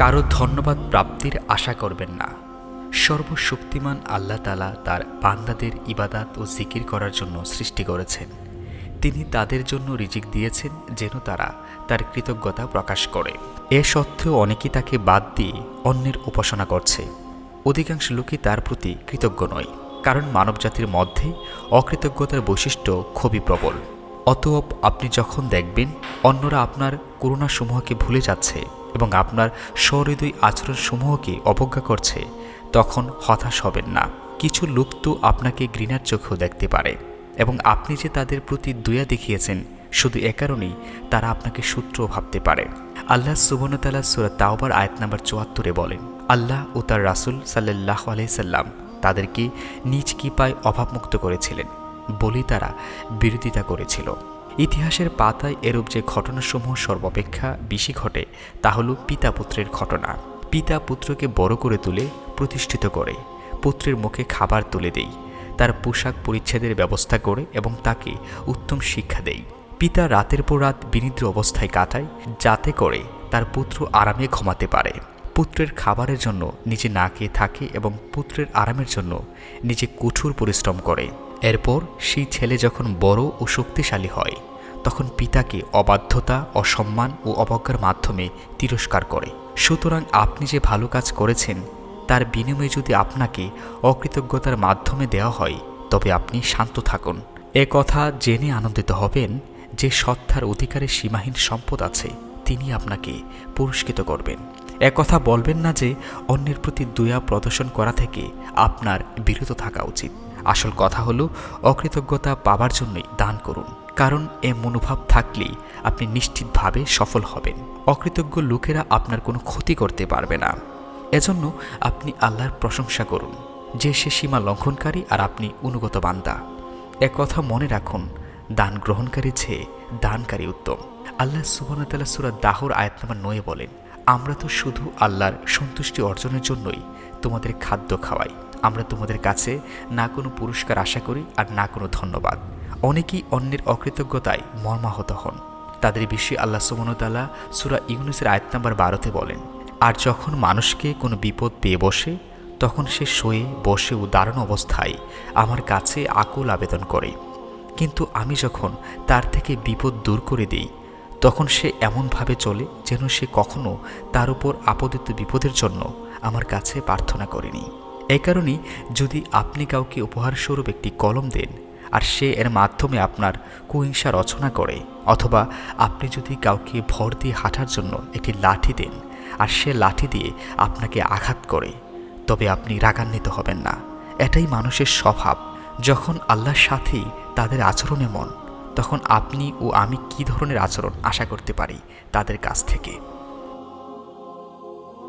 কারও ধন্যবাদ প্রাপ্তির আশা করবেন না। সর্বশক্তিমান আল্লাহ তালা তার বান্দাদের ইবাদাত ও জিকির করার জন্য সৃষ্টি করেছেন। তিনি তাদের জন্য রিজিক দিয়েছেন যেন তারা তার কৃতজ্ঞতা প্রকাশ করে। এ সত্ত্বেও অনেকেই তাকে বাদ দিয়ে অন্যের উপাসনা করছে। অধিকাংশ লোকই তার প্রতি কৃতজ্ঞ নয়, কারণ মানবজাতির মধ্যে অকৃতজ্ঞতার বৈশিষ্ট্য খুবই প্রবল। অতএব আপনি যখন দেখবেন অন্যরা আপনার করুণাসমূহকে ভুলে যাচ্ছে এবং আপনার সহৃদয় আচরণসমূহকে অবজ্ঞা করছে, তখন হতাশ হবেন না। কিছু লোক তো আপনাকে ঘৃণার চোখেও দেখতে পারে, এবং আপনি যে তাদের প্রতি দয়া দেখিয়েছেন, শুধু এ কারণেই তারা আপনাকে সূত্র ভাবতে পারে। আল্লাহ সুবনতাল্লাহ সুরা তাওবার আয়াত নাম্বার চুয়াত্তরে বলেন, আল্লাহ ও তার রাসুল সাল্লাহ আলাইসাল্লাম তাদেরকে নিজ কিপায় অভাবমুক্ত করেছিলেন। বলেই তারা বিরোধিতা করেছিল। ইতিহাসের পাতায় এরূপ যে ঘটনাসমূহ সর্বাপেক্ষা বেশি ঘটে, তা হল পিতা পুত্রের ঘটনা। পিতা পুত্রকে বড় করে তুলে প্রতিষ্ঠিত করে, পুত্রের মুখে খাবার তুলে দেই, তার পোশাক পরিচ্ছেদের ব্যবস্থা করে এবং তাকে উত্তম শিক্ষা দেই। পিতা রাতের পর রাত বিনিদ্র অবস্থায় কাটায়, যাতে করে তার পুত্র আরামে ঘুমাতে পারে। পুত্রের খাবারের জন্য নিজে না খেয়ে থাকে এবং পুত্রের আরামের জন্য নিজে কঠোর পরিশ্রম করে। এরপর সেই ছেলে যখন বড় ও শক্তিশালী হয় তখন পিতাকে অবাধ্যতা, অসম্মান ও অবজ্ঞার মাধ্যমে তিরস্কার করে। সুতরাং আপনি যে ভালো কাজ করেছেন, তার বিনিময়ে যদি আপনাকে অকৃতজ্ঞতার মাধ্যমে দেওয়া হয়, তবে আপনি শান্ত থাকুন। এ কথা জেনে আনন্দিত হবেন যে সত্তার অধিকারে সীমাহীন সম্পদ আছে, তিনি আপনাকে পুরস্কৃত করবেন। কথা বলবেন না যে অন্যের প্রতি দয়া প্রদর্শন করা থেকে আপনার বিরত থাকা উচিত। আসল কথা হলো, অকৃতজ্ঞতা পাবার জন্যই দান করুন। কারণ এ মনোভাব থাকলেই আপনি নিশ্চিতভাবে সফল হবেন। অকৃতজ্ঞ লোকেরা আপনার কোনো ক্ষতি করতে পারবে না। এজন্য আপনি আল্লাহর প্রশংসা করুন, যে সে সীমা লঙ্ঘনকারী আর আপনি অনুগত বান্দা। কথা মনে রাখুন, দান গ্রহণকারী চেয়ে দানকারী উত্তম। আল্লাহ সুবনতাল্লাহ সুরা দাহর আয়াত নাম্বার নয়ে বলেন, আমরা তো শুধু আল্লাহর সন্তুষ্টি অর্জনের জন্যই তোমাদের খাদ্য খাওয়াই। আমরা তোমাদের কাছে না কোনো পুরস্কার আশা করি আর না কোনো ধন্যবাদ। অনেকেই অন্যের অকৃতজ্ঞতায় মর্মাহত হন। তাদের বিষয়ে আল্লাহ সুবনতাল্লাহ সুরা ইউনুসের আয়াত নাম্বার বারোতে বলেন, আর যখন মানুষকে কোনো বিপদ পেয়ে বসে, তখন সে শোয়ে, বসে ও দারুণ অবস্থায় আমার কাছে আকুল আবেদন করে। কিন্তু আমি যখন তার থেকে বিপদ দূর করে দিই, তখন সে এমনভাবে চলে যেন সে কখনো তার উপর আপদিত বিপদের জন্য আমার কাছে প্রার্থনা করেনি। এই কারণেই যদি আপনি কাউকে উপহারস্বরূপ একটি কলম দেন আর সে এর মাধ্যমে আপনার কুহিংসা রচনা করে। অথবা আপনি যদি কাউকে ভর দিয়ে হাঁটার জন্য একটি লাঠি দেন, আর সে লাঠি দিয়ে আপনাকে আঘাত করে, তবে আপনি রাগান্বিত হবেন না। এটাই মানুষের স্বভাব। যখন আল্লাহর সাথেই তাদের আচরণে মন, তখন আপনি ও আমি কি ধরনের আচরণ আশা করতে পারি তাদের কাছ থেকে?